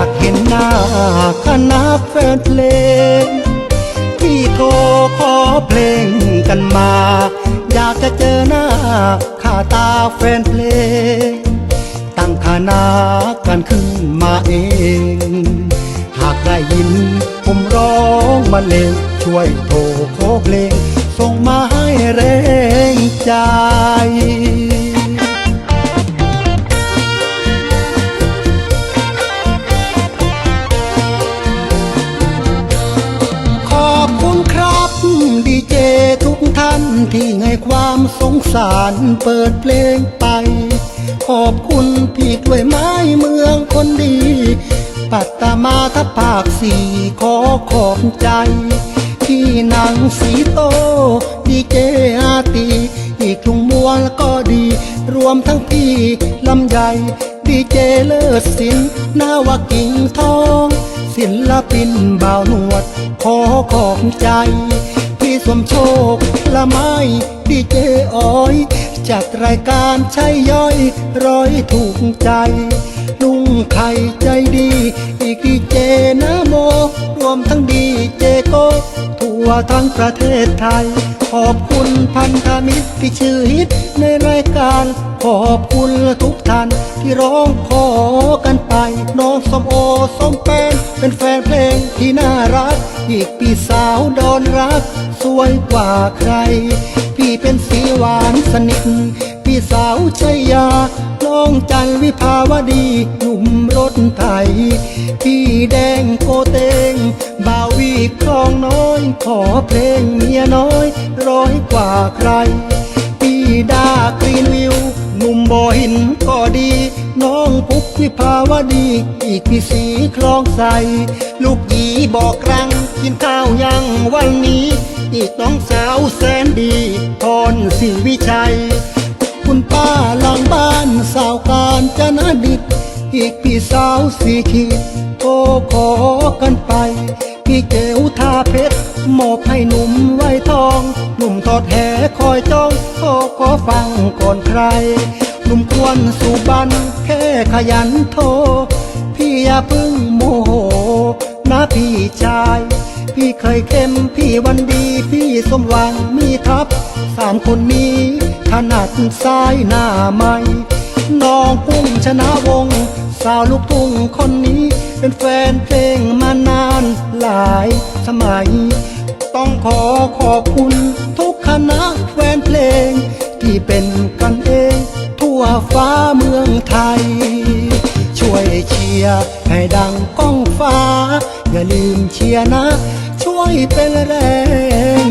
ากเห็น้าคณะแฟนเพลงที่โทรขอเพลงกันมา อยากจะเจอหน้าข้าตาแฟนเพลง ตั้งคณะกันขึ้นมาเอง หากได้ยินผมร้องมาเลงช่วยโทรขอเพลง ส่งมาให้แรงใจ เจทุกท่านที่ให้ความสงสารเปิดเพลงไป ขอบคุณพี่กล้วยไม้เมืองคนดี ปัตตามาทัพภาคสี่ขอขอบใจที่นังสีโตดีเจอาตีอีกลุงมัวแล้วก็ดี รวมทั้งพี่ลำใหญ่ดีเจเลิศศิลป์นาวากิ่งทอง ศิลปินบ่าวหนวด ขอขอบใจ วมโชคละไม้ดีเจอ้อย จัดรายการใช้ย่อยร้อยถูกใจลุงไข่ใจดี อีกดีเจนะโม รวมทั้งดีเจโกทั่วทั้งประเทศไทย ขอบคุณพันธมิตรที่ชื่อฮิตในรายการ ขอบคุณทุกท่าน ที่ร้องขอกันไป น้องสมโอสมเป็นเป็นแฟนเพลงที่น่ารัก อีกปีสาวดอนรัก สวยกว่าใคร พี่เป็นสีหวานสนิทพี่สาวชัยยาน้องจันวิภาวดีหนุ่มรถไถพี่แดงโกเตงบ่าววีคลองน้อย ขอเพลงเมียน้อย ร้อยกว่าใคร นุ่มบ่อหินก็ดี น้องปุ๊กวิภาวดี อีกพี่สีคลองใส ลูกหยีบอกรัง กินข้าวยังวันนี้ อีกน้องสาวแสนดีพรสิวิชัย คุณป้าหลังบ้านสาวการจนดิตอีกพี่สาวสีขีดโอ้ขอกันไป พี่เกวทาเพชรมอบให้หนุ่มไว้ทอง หนุ่มทอดแหคอยจ้องขอขอฟังก่อนใคร หนุ่มควรสุบันแค่ขยันโทรพี่อย่าเพึ่งโมโห นะพี่ชาย พี่เคยเข้มพี่วันดี พี่สมหวังมีทับ สามคนนี้ถนัดซ้ายหน้าไม่น้องพุ่งชนะวง สาวลูกทุ่งคนนี้ เป็นแฟนเพลงมานานหลายสมัย ต้องขอขอบคุณทุกคณะแฟนเพลงที่เป็นกันเอง วฟ้าเมืองไทย ช่วยเชียร์ให้ดังก้องฟ้า อย่าลืมเชียร์นะ ช่วยเป็นแรง